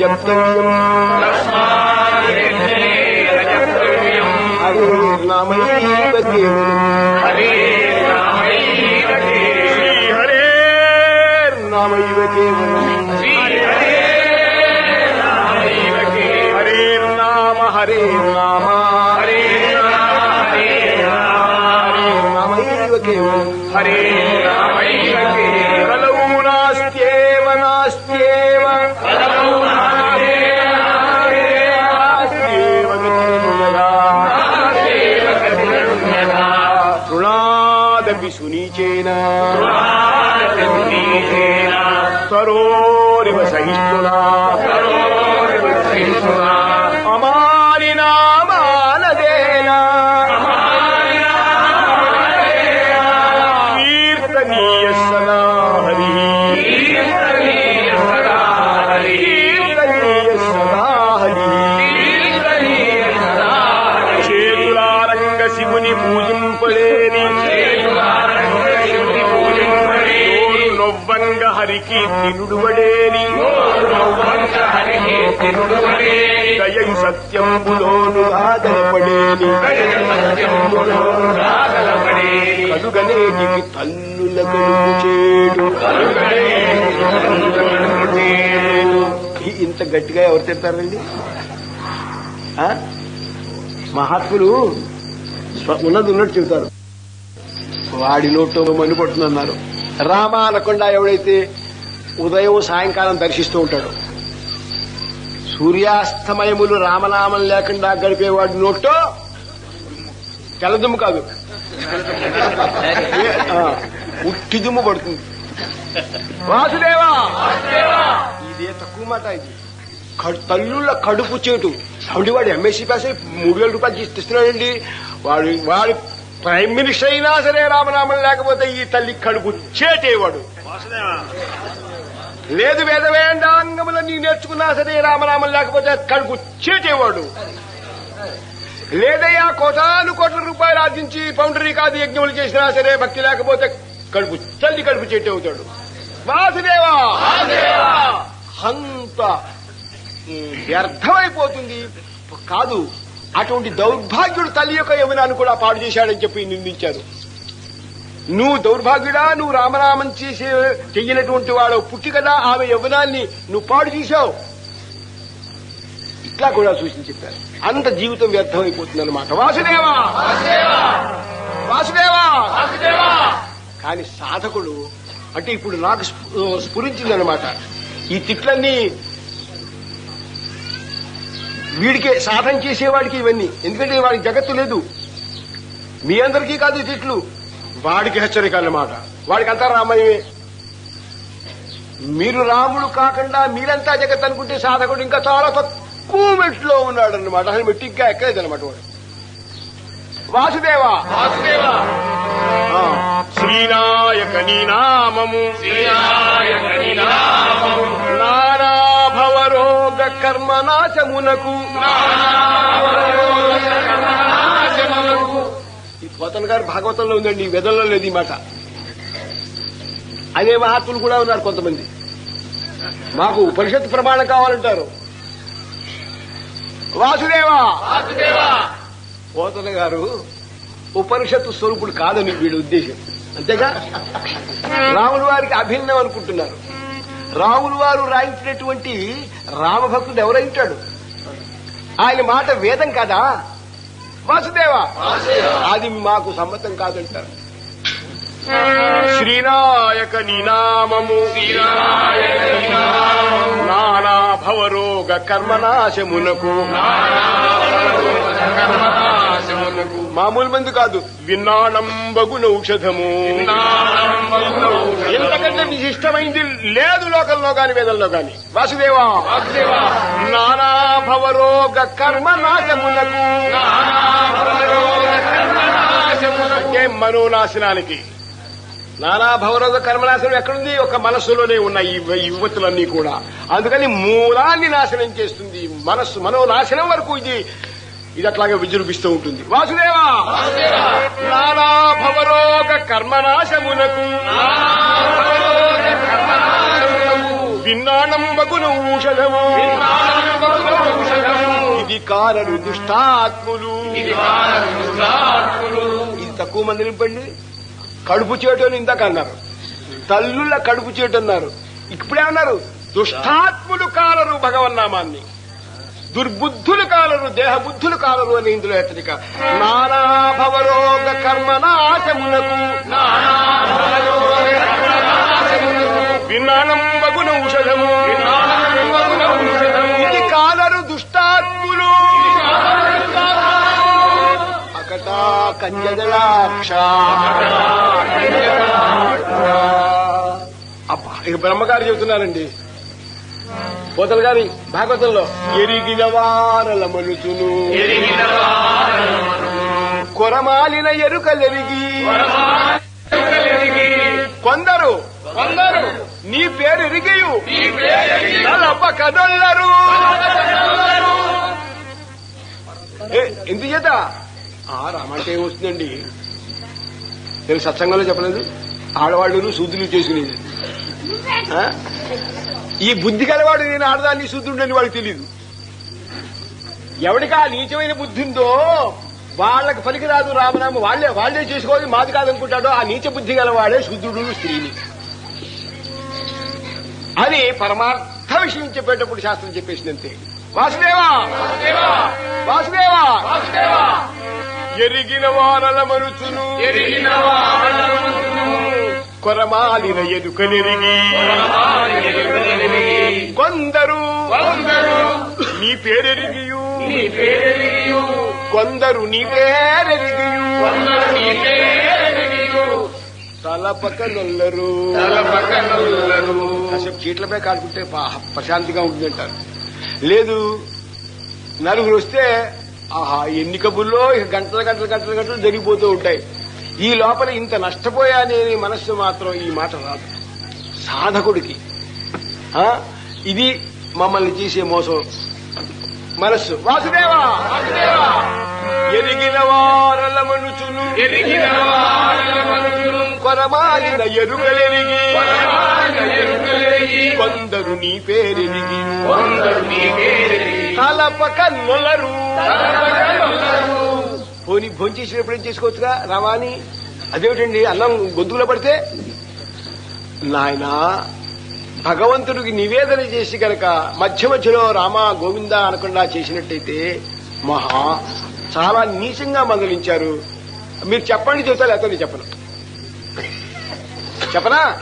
यजत्तु हरिर्नामैव केवलम् हरेर्नामैव केवलम् हरेर्नाम हरे గట్టిగా ఎవరు తిడతారండి? మహాత్ములు ఉన్నది ఉన్నట్టు చెబుతారు. వాడి నోట్లో మని పడుతుందన్నారు. రామ అనకుండా ఎవడైతే ఉదయం సాయంకాలం దర్శిస్తూ ఉంటాడు సూర్యాస్తమయములు రామనామం లేకుండా గడిపేవాడి నోట్లో తెల్లదుమ్ము కాదు. ఉట్టి దుమ్ము పడుతుంది. వాసుదేవా! ఇదే తక్కువ మాట ఇది. తల్లుళ్ళ కడుపు చేటు. కాబట్టి వాడు ఎంఎస్సీ పాస్ అయి మూడు వేల రూపాయలు ఇస్తున్నాడండి వాడు వాడు ప్రైమ్ మినిస్టర్ అయినా సరే రామనామం లేకపోతే ఈ తల్లి కడుపు చేటేవాడు లేదు వేద వేదాంగములన్నీ నేర్చుకున్నా సరే రామనామం లేకపోతే కడుపు చేటేవాడు లేదయ్యా కోటాను కోట్ల రూపాయలు ఆర్జించి పౌండరీ కాదు యజ్ఞములు చేసినా సరే భక్తి లేకపోతే కడుపు తల్లి కడుపు చేటే అవుతాడు. వాసుదేవా! అంత వ్యర్థమైపోతుంది. కాదు అటువంటి దౌర్భాగ్యుడు తల్లి యొక్క యమునాన్ని కూడా పాడు చేశాడని చెప్పి నిందించారు. నువ్వు దౌర్భాగ్యుడా నువ్వు రామనామం చేసే చెయ్యనటువంటి వాడు పుట్టి కదా ఆమె యమునాన్ని నువ్వు పాడు చేశావు. ఇట్లా కూడా సూచన చెప్పారు. అంత జీవితం వ్యర్థమైపోతుంది అనమాట వాసుదేవా! వాసుదేవా! కానీ సాధకుడు అంటే ఇప్పుడు నాకు స్ఫు- స్ఫురించిందనమాట ఈ తిట్లన్నీ వీడికే సాధన చేసేవాడికి ఇవన్నీ. ఎందుకంటే వాడికి జగత్తు లేదు. మీ అందరికీ కాదు ఈ తిట్లు. వాడికి హెచ్చరిక అన్నమాట. వాడికి అంతా రామయ్యే మీరు రాముడు కాకుండా మీరంతా జగత్ అనుకుంటే సాధకుడు ఇంకా చాలా తక్కువ మెట్లో ఉన్నాడు అనమాట అసలు మెట్టి ఇంకా ఎక్కలేదన్నమాట వాడు. వాసుదేవా! ఆ, శ్రీనాయక నీ నామము నానా భవరోగ కర్మ నాశమునకు. ఈ పోతన్ గారు భాగవతంలో ఉందండి ఈ వెదల్లో లేదు ఈ మాట. అనే మహాత్ములు కూడా ఉన్నారు కొంతమంది. మాకు ఉపనిషత్తు ప్రమాణం కావాలంటారు. వాసుదేవా! పోతన గారు ఉపనిషత్తు స్వరూపుడు కాదని వీడి ఉద్దేశం. అంతేగా? రాముల వారికి అభిన్నం అనుకుంటున్నారు. రాములు వారు రాయించినటువంటి రామభక్తుడు ఎవరైంటాడు? ఆయన మాట వేదం కదా? వాసుదేవా? అది మాకు సమ్మతం కాదంటారు. శ్రీనాయక నినామము. నానా భవరోగ కర్మనాశమునకు మామూలు మంది కాదు. విన్నాళంబగున ఔషధము. ఎంతకంటే విశిష్టమైంది లేదు లోకంలో గాని వేదంలో గాని. వాసుదేవా. నానా భవరోగ కర్మనాశమునకు అంటే మనోనాశనానికి. నానా భవరోగ కర్మనాశనం ఎక్కడుంది? ఒక మనస్సులోనే ఉన్న ఈ యువతులన్నీ కూడా. అందుకని మూలాన్ని నాశనం చేస్తుంది మనస్సు. మనోనాశనం వరకు ఇది ఇది అట్లాగే విజృంభిస్తూ ఉంటుంది. వాసుదేవా! నానా భవరోగ కర్మనాశమునకు. విన్నాణం బగును ఊషధము ఇది కారరు దుష్టాత్ములు. ఇది తక్కువ మంది నింపండి. కడుపు చేటు అని ఇందాక అన్నారు. తల్లుల కడుపు చేటు అన్నారు ఇప్పుడేమన్నారు దుష్టాత్ములు కాలరు భగవన్నామాన్ని. దుర్బుద్ధులు కాలరు దేహబుద్ధులు కాలరు అని ఇందులో హెచ్చరిక నానాభవరోగ కర్మ నాశమునకు. విన్నానం ఔషధము. ఇది కాలరు దుష్టాత్ములు. అకటా కంజదలాక్ష అబ్బా ఇక బ్రహ్మగారు చెబుతున్నారండి. పోతల గారి భాగవతంలో ఎరిగిన వారల మనుచును కొరమాలిన ఎరుకలెరిగి. కొందరు కొందరు. నీ పేరు ఎరిగియు తలప కదల్లరు. ఏ, ఎందుకు చేత? ఆ రామంటే ఏమొస్తుందండి నేను సత్సంగంలో చెప్పలేదు. ఆడవాళ్ళు శూద్రులు చేసుకునేది. ఆ? ఈ బుద్ధి గలవాడు నేను ఆడదాన్ని శూద్రుడని వాడికి తెలియదు ఎవడికి ఆ నీచమైన బుద్ధి ఉందో వాళ్ళకి పలికిరాదు రామనామ వాళ్ళే వాళ్ళే చేసుకోవాలి మాది కాదనుకుంటాడో ఆ నీచ బుద్ధి గలవాడే శూద్రుడు స్త్రీని. అని పరమార్థ విషయం చెప్పేటప్పుడు శాస్త్రం చెప్పేసిందంతే. వాసుదేవా! వాసుదేవా! ఎరిగిన వారల మరుచును కొరమాలిన ఎదుకలెరిగి కొందరు నీ పేరెరిగియు. కొందరు నీ పేరెరిగియు. తలపకనొల్లరు కాసేపు చీట్లపై కాడుకుంటే పా- ప్రశాంతిగా ఉంటుందంటారు. లేదు నలుగురు వస్తే ఆహా ఎన్ని కబుర్లో ఇక గంటల గంటల గంటల గంటలు జరిగిపోతూ ఉంటాయి. ఈ లోపల ఇంత నష్టపోయానే మనస్సు మాత్రం ఈ మాట రాదు. సాధకుడికి. ఆ? ఇది మమ్మల్ని చేసే మోసం. మనస్సు. వాసుదేవా! ఎరిగిన వారల మనుచును ఎరిగిన కొరమాలిన ఎరుగలెరిగి. కొందరు నీ పేరెరిగి. తలపక నొలరు పోనీ భోంచేసినప్పుడు ఏం చేసుకోవచ్చుగా? రవాణి అదేమిటండి? అన్నం గొంతులో పడితే? నాయనా భగవంతుడికి నివేదన చేసి గనక మధ్య మధ్యలో రామ గోవింద అనకుండా చేసినట్టయితే మహా చాలా నీచంగా మందలించారు. మీరు చెప్పండి చెబుతా లేకపోతే నేను చెప్పను. చెప్పనా?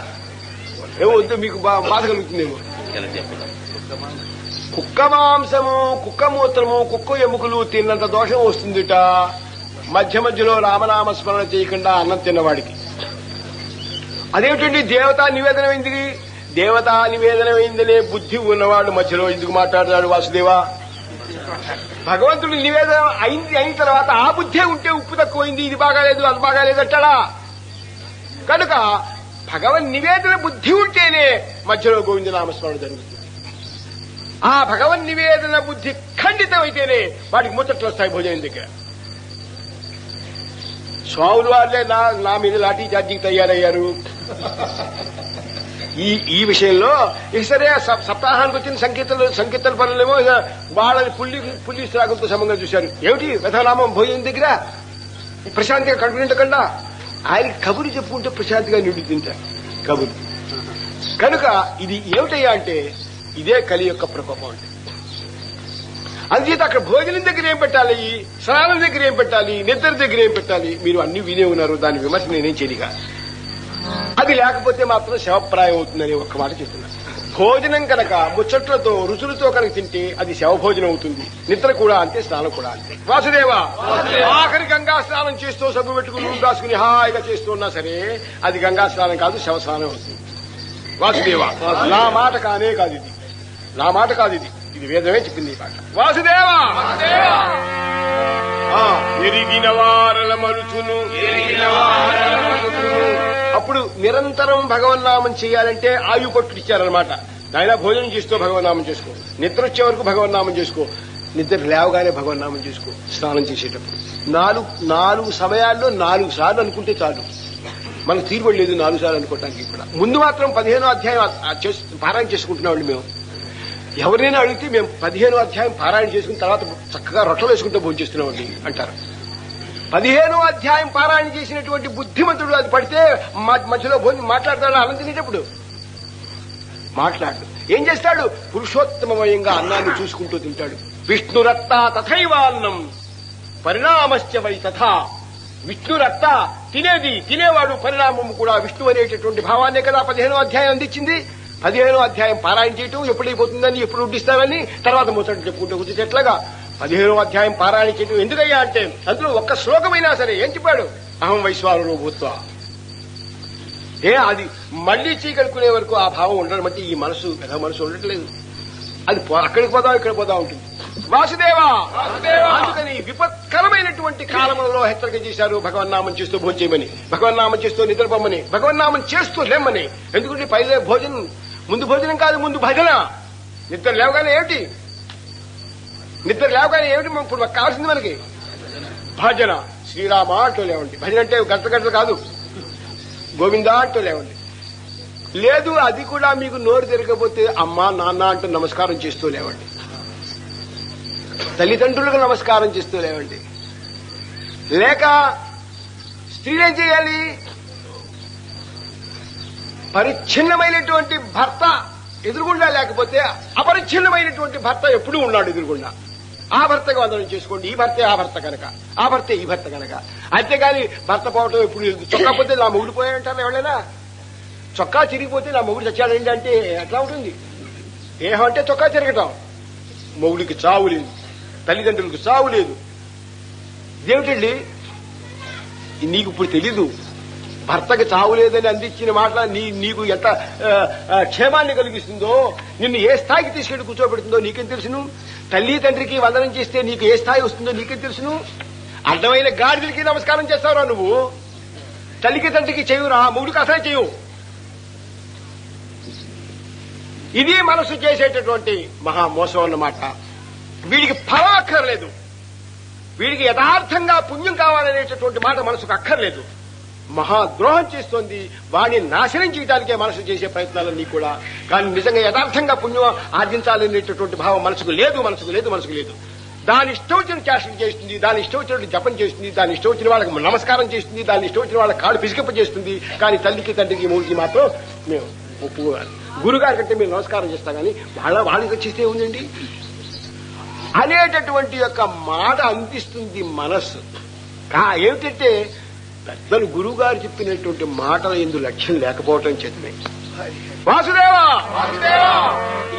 ఏమో వద్దు మీకు బా- బాధ కలుగుతుందేమో. కుక్క మాంసము కుక్క మూత్రము కుక్క ఎముకలు తిన్నంత దోషం వస్తుందిట. మధ్య మధ్యలో రామనామ స్మరణ చేయకుండా అన్నం తిన్నవాడికి. అదేమిటండి దేవతా నివేదనమైంది దేవతా నివేదనమైందనే బుద్ధి ఉన్నవాడు మధ్యలో ఎందుకు మాట్లాడతాడు వాసుదేవా? భగవంతుడు నివేదన అయింది అయిన తర్వాత ఆ బుద్ధే ఉంటే ఉప్పు తక్కువైంది ఇది బాగాలేదు అది బాగాలేదు అంటాడా? కనుక భగవన్ నివేదన బుద్ధి ఉంటేనే మధ్యలో గోవింద నామస్మరణ జరుగుతుంది. ఆ భగవన్ నివేదన బుద్ధి ఖండితమైతేనే వాడికి ముచ్చట్లు వస్తాయి భోజనం దగ్గర. స్వాములు వాళ్ళే నా నా మీద లాఠీ చార్జింగ్ తయారయ్యారు. ఈ ఈ విషయంలో ఇక సరే సప్- సప్తాహానికి వచ్చిన సంకీర్తలు సంకీర్తన పనులేమో వాళ్ళని పుల్లి పుల్లి శ్రాగులతో సంబంధం చూశారు. ఏమిటి? వ్యథనామం భోజనం దగ్గర? ప్రశాంతిగా కడుపునిండకుండా ఆయన కబురు చెప్పుకుంటే ప్రశాంతిగా నిండు తింటారు. కబురు కనుక ఇది ఏమిటయ్యా అంటే ఇదే కలి యొక్క ప్రకోపం అంటే. అందుచేత అక్కడ భోజనం దగ్గర ఏం పెట్టాలి? స్నానం దగ్గర ఏం పెట్టాలి? నిద్ర దగ్గర ఏం పెట్టాలి? మీరు అన్ని వినే ఉన్నారు. దాని విమర్శ నేనేం చేయగా అది లేకపోతే మాత్రం శవప్రాయం అవుతుందని ఒక్క మాట చెప్తున్నా. భోజనం కనుక ముచ్చట్లతో రుచులతో కనుక తింటే అది శవ భోజనం అవుతుంది. నిద్ర కూడా అంతే స్నానం కూడా అంతే. వాసుదేవ ఆఖరి గంగా స్నానం చేస్తూ సబ్బు పెట్టుకుని నూనె రాసుకుని హాయిగా చేస్తూ ఉన్నా సరే అది గంగా స్నానం కాదు శవ స్నానం అవుతుంది వాసుదేవ. నా మాట కానే కాదు ఇది. నా మాట కాదు ఇది. ఇది వేదమే చెప్పింది ఈ వాసుదేవ! ఎరిగిన వారల మరుచును అప్పుడు నిరంతరం భగవన్నామం చేయాలంటే ఆయు పట్టుడు ఇచ్చారనమాట నాయన భోజనం చేస్తూ భగవన్నామం చేసుకో. నిద్ర వచ్చే వరకు భగవన్నామం చేసుకో. నిద్ర లేవగానే భగవన్నామం చేసుకో స్నానం చేసేటప్పుడు. నాలుగు నాలుగు సమయాల్లో నాలుగు సార్లు అనుకుంటే చాలు. మనకు తీరుబడలేదు నాలుగు సార్లు అనుకోవటానికి కూడా. ముందు మాత్రం పదిహేనో అధ్యాయం పారాయణ చేసుకుంటున్నామండి మేము. ఎవరినైనా అడిగితే మేము పదిహేను అధ్యాయం పారాయణ చేసుకున్న తర్వాత చక్కగా రొట్టెలు వేసుకుంటూ భోజనం అంటారు. పదిహేనో అధ్యాయం పారాయణ చేసినటువంటి బుద్ధిమంతుడు అది పడితే మధ్యలో భోజనం మాట్లాడతాడు? అన్నం తినేటప్పుడు. మాట్లాడు. ఏం చేస్తాడు? పురుషోత్తమమయంగా అన్నాన్ని చూసుకుంటూ తింటాడు. విష్ణురత్త తథైవాన్నం పరిణామశ్చ వై తథా. విష్ణురత్త తినేది తినేవాడు పరిణామం కూడా విష్ణు అనేటటువంటి భావాన్నే కదా పదిహేనో అధ్యాయం అందించింది. పదిహేనో అధ్యాయం పారాయణ చేయటం ఎప్పుడు అయిపోతుందని ఎప్పుడు ఉడ్డిస్తామని తర్వాత ముచ్చట చెప్పుకుంటూ కూర్చుంటే ఎట్లాగా పదిహేనో అధ్యాయం పారాయణ చేయటం ఎందుకయ్యా అంటే అందులో ఒక్క శ్లోకమైనా సరే ఏం చెప్పాడు? అహం వైశ్వారు భూత్వ. ఏ అది మళ్ళీ చీకడుకునే వరకు ఆ భావం ఉండడం బట్టి ఈ మనసు ఏదో మనసు ఉండట్లేదు. అది అక్కడికి పోదాం ఇక్కడ పోదా ఉంటుంది. వాసుదేవా! అందుకని విపత్కరమైనటువంటి కాలంలో హెచ్చరిక చేశారు భగవన్నామం చేస్తూ భోజనం చేయమని భగవన్నామం చేస్తూ నిద్రపోమని భగవన్నామం చేస్తూ లేమ్మని. ఎందుకంటే పైలే భోజనం ముందు భోజనం కాదు ముందు భజన. నిద్ర లేవగానే ఏమిటి? నిద్ర లేవగానే ఏమిటి? ఇప్పుడు కావాల్సింది మనకి. భజన. శ్రీరామ అంటూ లేవండి. భజన అంటే గంట గంటలు కాదు. గోవిందా అంటూ లేవండి. లేదు అది కూడా మీకు నోరు తిరగకపోతే అమ్మా నాన్న అంటూ నమస్కారం చేస్తూ లేవండి. తల్లిదండ్రులకు నమస్కారం చేస్తూ లేవండి. లేక స్త్రీలేం ఏం చేయాలి? పరిచ్ఛిన్నమైనటువంటి భర్త ఎదురుగుండా లేకపోతే అపరిచ్ఛిన్నమైనటువంటి భర్త ఎప్పుడూ ఉన్నాడు ఎదురుగుండా? ఆ భర్తగా వందనం చేసుకోండి. ఈ భర్తే ఆ భర్త కనుక. ఆ భర్తే ఈ భర్త కనుక. అంతేగాని భర్త పోవటం ఎప్పుడు చొక్కపోతే నా మొగుడు పోయాడంటారు ఎవరైనా? చొక్కా చిరిగిపోతే నా మొగుడు చచ్చాడండి అంటే ఎట్లా ఉంటుంది? దేహం అంటే చొక్కా తిరగటం మొగుడికి చావు లేదు. తల్లిదండ్రులకు చావు లేదు. ఇదేమిటండి? నీకు ఇప్పుడు తెలీదు. భర్తకి చావు లేదని అందించిన మాట నీ నీకు ఎంత ఆ, క్షేమాన్ని కలిగిస్తుందో నిన్ను ఏ స్థాయికి తీసుకెళ్ళి కూర్చోబెడుతుందో నీకేం తెలుసును? తల్లి తండ్రికి వందనం చేస్తే నీకు ఏ స్థాయి వస్తుందో నీకేం తెలుసును? అర్థమైన గాడిదలకి నమస్కారం చేస్తావురా నువ్వు. తల్లికి తండ్రికి చేయురా మూడుకి అసలే చేయవు ఇది మనసు చేసేటటువంటి మహా మోసం అన్నమాట. వీడికి ఫలం అక్కర్లేదు వీడికి యథార్థంగా పుణ్యం కావాలనేటటువంటి మాట మనసుకు అక్కర్లేదు. మహాద్రోహం చేస్తోంది. వాడిని నాశనం చేయడానికే మనసు చేసే ప్రయత్నాలన్నీ కూడా. కానీ నిజంగా యథార్థంగా పుణ్యం ఆర్జించాలనేటటువంటి భావం మనసుకు లేదు మనసుకు లేదు మనసుకు లేదు. దాని ఇష్టం వచ్చిన క్యాషులు చేస్తుంది దాని ఇష్టం వచ్చినట్టు జపం చేస్తుంది దాని ఇష్టం వచ్చిన వాళ్ళకి నమస్కారం చేస్తుంది దాని ఇష్టం వచ్చిన వాళ్ళకి కాళ్ళు పిసికింప చేస్తుంది కానీ తల్లికి తండ్రికి మూడికి మాత్రం మేము ఒప్పుకోవాలి. గురుగారి కంటే మీరు నమస్కారం చేస్తాం కానీ వాళ్ళ వాళ్ళకి వచ్చేస్తే ఉందండి. అనేటటువంటి యొక్క మాట అందిస్తుంది మనస్సు. కా ఏమిటంటే పెద్దలు గురువు గారు చెప్పినటువంటి మాటల ఎందు లక్ష్యం లేకపోవటం చేతనే. వాసుదేవా!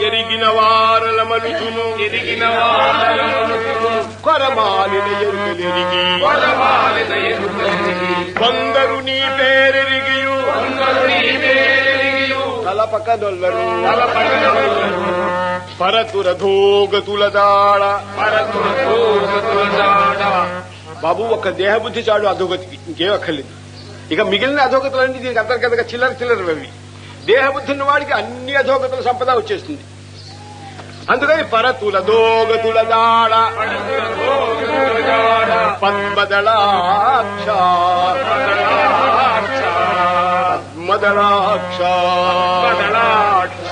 ఎరిగిన వారల మనుషులు ఎరిగిన కొరమాలిన ఎరుకలెరిగి. కొందరు నీ పేరెరిగియు. కలపక నొల్లరు తలపడగలరు, పరతురధోగతుల దాడ. పరతుల తోగతుల జాడ. బాబు ఒక దేహబుద్ధి చాడు అధోగతికి ఇంకేం అక్కర్లేదు. ఇక మిగిలిన అధోగతులన్నీ దీనికి అంతర్గతంగా చిల్లర చిల్లర అవి దేహబుద్ధి ఉన్న వాడికి అన్ని అధోగతుల సంపద వచ్చేస్తుంది. అందుకని పరతుల దోగతుల దాడ పద్మదళాక్ష. పద్మదళాక్ష.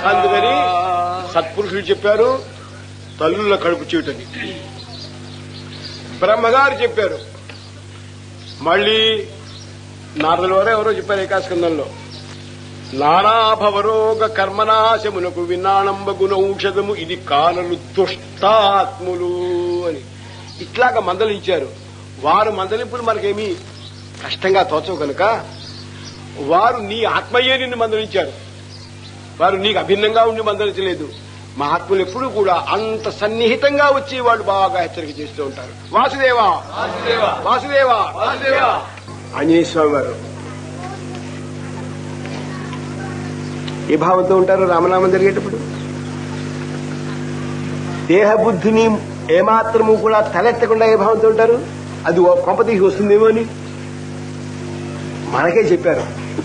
అందుకని సత్పురుషులు చెప్పారు తల్లుల కడుపు చీటని. బ్రహ్మగారు చెప్పారు. మళ్ళీ నారదుల వారు ఎవరో చెప్పారు ఏకాస్కందంలో నానాభవరోగ కర్మనాశమునకు వినాణంబ గుణౌషధము ఇది కానలు దుష్టాత్ములు అని. ఇట్లాగా మందలించారు వారు మందలింపులు మనకేమీ కష్టంగా తోచవు కనుక వారు నీ ఆత్మయే నిన్ను మందలించారు. వారు నీకు అభిన్నంగా ఉండి మందలించలేదు. మహాత్ములు ఎప్పుడూ కూడా అంత సన్నిహితంగా వచ్చి వాళ్ళు బాగా హెచ్చరిక చేస్తూ ఉంటారు. వాసుదేవా! వాసుదేవా. ఆంజనేయ స్వామి వారు. ఏ భావంతో ఉంటారు రామనామం జరిగేటప్పుడు? దేహబుద్ధిని ఏమాత్రము కూడా తలెత్తకుండా ఏ భావంతో ఉంటారు? అది ఓ కొంప తీసి వస్తుందేమో అని. మనకే చెప్పారు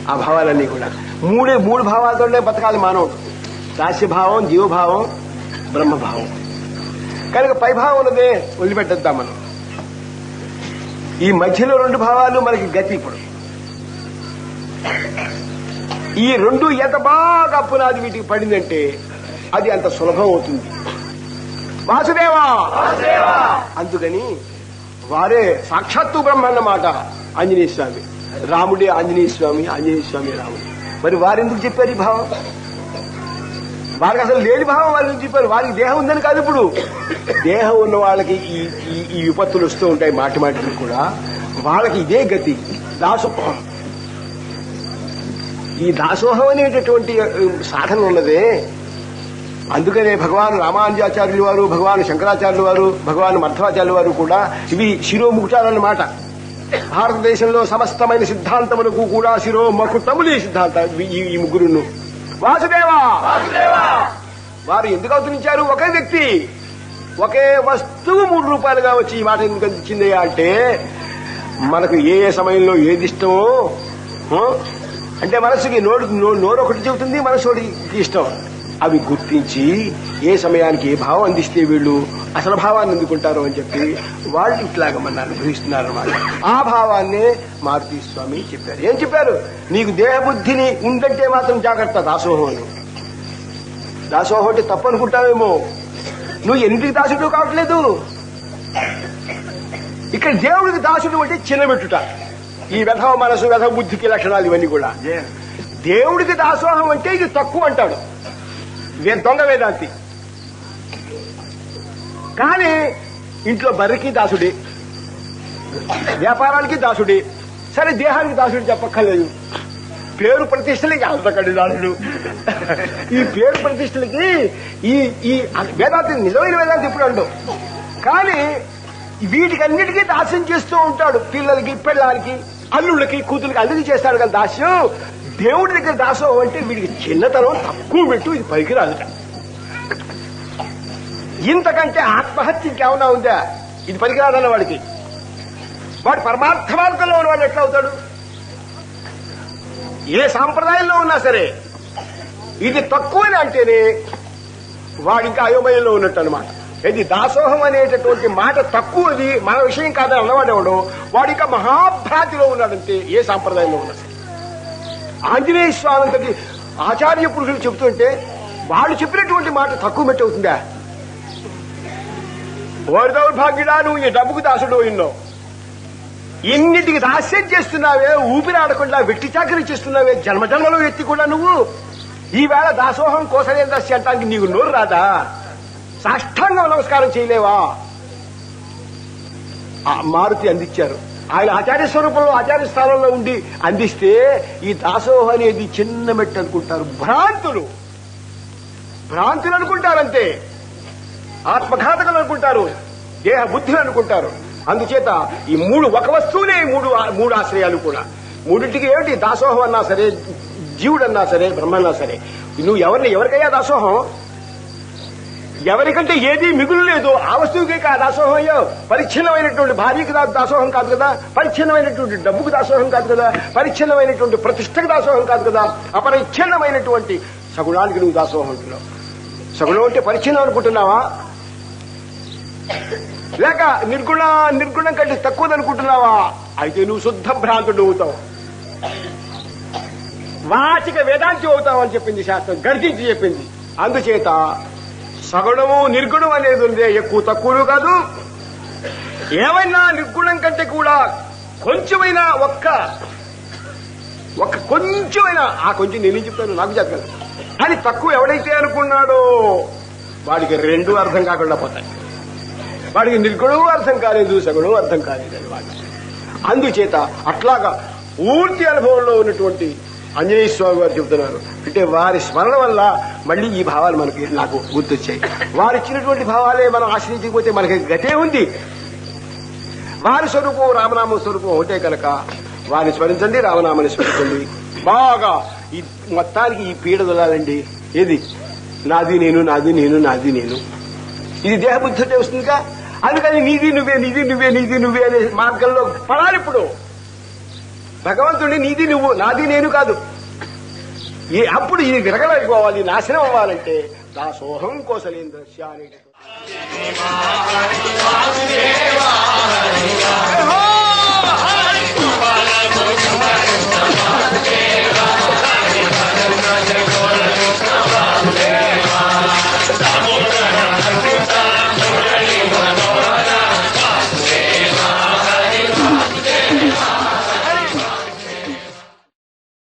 ఆ భావాలన్నీ కూడా. మూడే మూడు భావాలతోనే బతకాలి మానవుడు. దాస్యభావం జీవభావం బ్రహ్మభావం. కనుక పైభావం ఉన్నదే వదిలిపెట్టద్దాం మనం. ఈ మధ్యలో రెండు భావాలు మనకి గతి ఇప్పుడు. ఈ రెండు ఎంత బాగా పునాది వీటికి పడిందంటే అది అంత సులభం అవుతుంది. వాసుదేవా! అందుకని వారే సాక్షాత్తు బ్రహ్మ అన్నమాట ఆంజనేయ స్వామి. రాముడే ఆంజనేయ స్వామి ఆంజనేయ స్వామి రాముడు. మరి వారెందుకు చెప్పారు ఈ భావం? వారికి అసలు లేని భావం వారు చెప్పారు. వారికి దేహం ఉందని కాదు ఇప్పుడు. దేహం ఉన్న వాళ్ళకి ఈ ఈ- ఈ విపత్తులు వస్తూ ఉంటాయి మాటి మాటికి కూడా. వాళ్ళకి ఇదే గతి. దాసోహం. ఈ దాసోహం అనేటటువంటి సాధన ఉన్నదే. అందుకనే భగవాన్ రామానుజాచార్యులు వారు భగవాన్ శంకరాచార్యులు వారు భగవాన్ మధ్వాచార్యులు వారు కూడా ఇవి శిరోముకుటాలన్నమాట భారతదేశంలో సమస్తమైన సిద్ధాంతములకు కూడా శిరో మకుటములే సిద్ధాంతం ఈ ముగ్గురును. వాసుదేవా! వారు ఎందుకు అవతరించారు? ఒకే వ్యక్తి. ఒకే వస్తువు మూడు రూపాయలుగా వచ్చి ఈ మాట ఎందుకు అందించింది అంటే మనకు ఏ ఏ సమయంలో ఏది ఇష్టమో? అంటే మనసుకి నోరు నోరు ఒకటి చెబుతుంది మనసు ఒకటి ఇష్టం. అవి గుర్తించి ఏ సమయానికి ఏ భావం అందిస్తే వీళ్ళు అసలు భావాన్ని అందుకుంటారు అని చెప్పి వాళ్ళు ఇట్లాగ మన అనుభవిస్తున్నారు అన్నమాట. ఆ భావాన్నే మారుతి స్వామి చెప్పారు. ఏం చెప్పారు? నీకు దేహబుద్ధిని ఉందంటే మాత్రం జాగ్రత్త దాసోహం అని. దాసోహం అంటే తప్పు అనుకుంటావేమో నువ్వు ఎన్నిటికి దాసుడు కావట్లేదు? ఇక్కడ దేవుడికి దాసుడు అంటే చిన్నబెట్టుట. ఈ వెధవ మనసు వెధవ బుద్ధికి లక్షణాలు ఇవన్నీ కూడా. దేవుడికి దాసోహం అంటే ఇది తక్కువ అంటాడు. నేను దొంగ వేదాంతి? కానీ ఇంట్లో బర్రెకి దాసుడి వ్యాపారానికి దాసుడి సరే దేహానికి దాసుడు చెప్పక్కర్లేదు. పేరు ప్రతిష్టలకి అంతకండి దాసుడు. ఈ పేరు ప్రతిష్టలకి ఈ ఈ వేదాంతి నిజమైన వేదాంతి ఇప్పుడు అండు కానీ వీటికన్నిటికీ దాస్యం చేస్తూ ఉంటాడు. పిల్లలకి పిల్లలకి అల్లుళ్ళకి కూతురికి అందరికీ చేస్తాడు కదా దాస్యం. దేవుడి దగ్గర దాసోహం అంటే వీడికి చిన్నతనం తక్కువ పెట్టు ఇది పైకి రాదుట ఇంతకంటే ఆత్మహత్య ఇంకేమన్నా ఉందా? ఇది పనికిరాదన్న వాడికి. వాడు పరమార్థ మార్గంలో ఉన్నవాడు ఎట్లా అవుతాడు ఏ సాంప్రదాయంలో ఉన్నా సరే ఇది తక్కువని అంటేనే వాడు ఇంకా అయోమయంలో ఉన్నట్టు అనమాట ఇది దాసోహం అనేటటువంటి మాట తక్కువది మన విషయం కాదని అన్నవాడెవడు వాడు ఇంకా మహాభ్రాంతిలో ఉన్నాడంటే ఏ సాంప్రదాయంలో ఉన్నా సరే. ఆంజనేయ స్వామి అంతటి ఆచార్య పురుషులు చెబుతుంటే వాళ్ళు చెప్పినటువంటి మాట తక్కువ మెట్టు అవుతుందా? ఓరి దౌర్భాగ్యుడా నువ్వు ఈ డబ్బుకు దాసుడు ఎన్నో. ఇన్నిటికి దాస్యం చేస్తున్నావే ఊపిరి ఆడకుండా వెట్టి చాకరీ చేస్తున్నావే జన్మజన్మలో ఎత్తి కూడా నువ్వు. ఈవేళ దాసోహం కోసలేం దాస్యం అంటానికి నీకు నోరు రాదా? సాష్టాంగ నమస్కారం చేయలేవా? ఆ మారుతి అందించారు. ఆయన ఆచార్య స్వరూపంలో ఆచార్య స్థానంలో ఉండి అందిస్తే ఈ దాసోహ అనేది చిన్న మెట్టు అనుకుంటారు. భ్రాంతులు. భ్రాంతులు అనుకుంటారంతే. ఆత్మఘాతకులు అనుకుంటారు. దేహ బుద్ధులు అనుకుంటారు. అందుచేత ఈ మూడు ఒక వస్తువులే ఈ మూడు మూడు ఆశ్రయాలు కూడా. మూడింటికి ఏమిటి? దాసోహం అన్నా సరే జీవుడన్నా సరే బ్రహ్మన్నా సరే. నువ్వు ఎవరిని ఎవరికయ్యా దాసోహం? ఎవరికంటే ఏది మిగులు లేదు. ఆ వస్తువుకే కా పరిచ్ఛిన్నమైనటువంటి భార్యకు దాసోహం కాదు కదా. పరిచ్ఛిన్నమైనటువంటి డబ్బుకు దాసోహం కాదు కదా. పరిచ్ఛిన్నమైనటువంటి ప్రతిష్టకు దాసోహం కాదు కదా. అపరిచ్ఛిన్నమైనటువంటి సగుణానికి నువ్వు దాసోహం అంటున్నావు. సగుణం అంటే పరిచ్ఛిన్నం అనుకుంటున్నావా? లేక నిర్గుణ నిర్గుణం కంటే తక్కువదనుకుంటున్నావా అయితే నువ్వు శుద్ధ భ్రాంతుడు అవుతావు. వాచిక వేదాంతి అవుతావు అని చెప్పింది శాస్త్రం. గర్జించి చెప్పింది. అందుచేత సగుణము నిర్గుణం అనేది ఉందే. ఎక్కువ తక్కువలు కాదు. ఏమైనా నిర్గుణం కంటే కూడా కొంచెమైనా ఒక్క ఒక్క కొంచెమైనా ఆ కొంచెం నేను చెప్తాను? నాకు చెప్పాను అని తక్కువ ఎవడైతే అనుకున్నాడో వాడికి రెండు అర్థం కాకుండా పోతాయి. వాడికి నిర్గుణం అర్థం కాలేదు సగుణం అర్థం కాలేదు అనమాట అందుచేత అట్లాగా పూర్తి అనుభవంలో ఉన్నటువంటి ఆంజనేయ స్వామి వారు చెబుతున్నారు. అంటే వారి స్మరణ వల్ల మళ్ళీ ఈ భావాలు మనకి నాకు గుర్తొచ్చాయి. వారు ఇచ్చినటువంటి భావాలే మనం ఆశ్రయించకపోతే మనకి గతే ఉంది. వారి స్వరూపం రామనామ స్వరూపం ఒకటే కనుక వారిని స్మరించండి రామనామాన్ని స్మరించండి. బాగా ఈ మొత్తానికి ఈ పీడ దొలాలండి ఏది? నాది నేను నాది నేను నాది నేను. ఇది దేహబుద్ధి వస్తుందిగా? అందుకని నీది నువ్వే నీది నువ్వే నీది నువ్వే అనే మార్గంలో పడాలి ఇప్పుడు. భగవంతుడి నీది నువ్వు నాది నేను కాదు. ఈ అప్పుడు ఇది విరగలైపోవాలి నాశనం అవ్వాలంటే దాసోహం కోసలేని దృశ్యాన్ని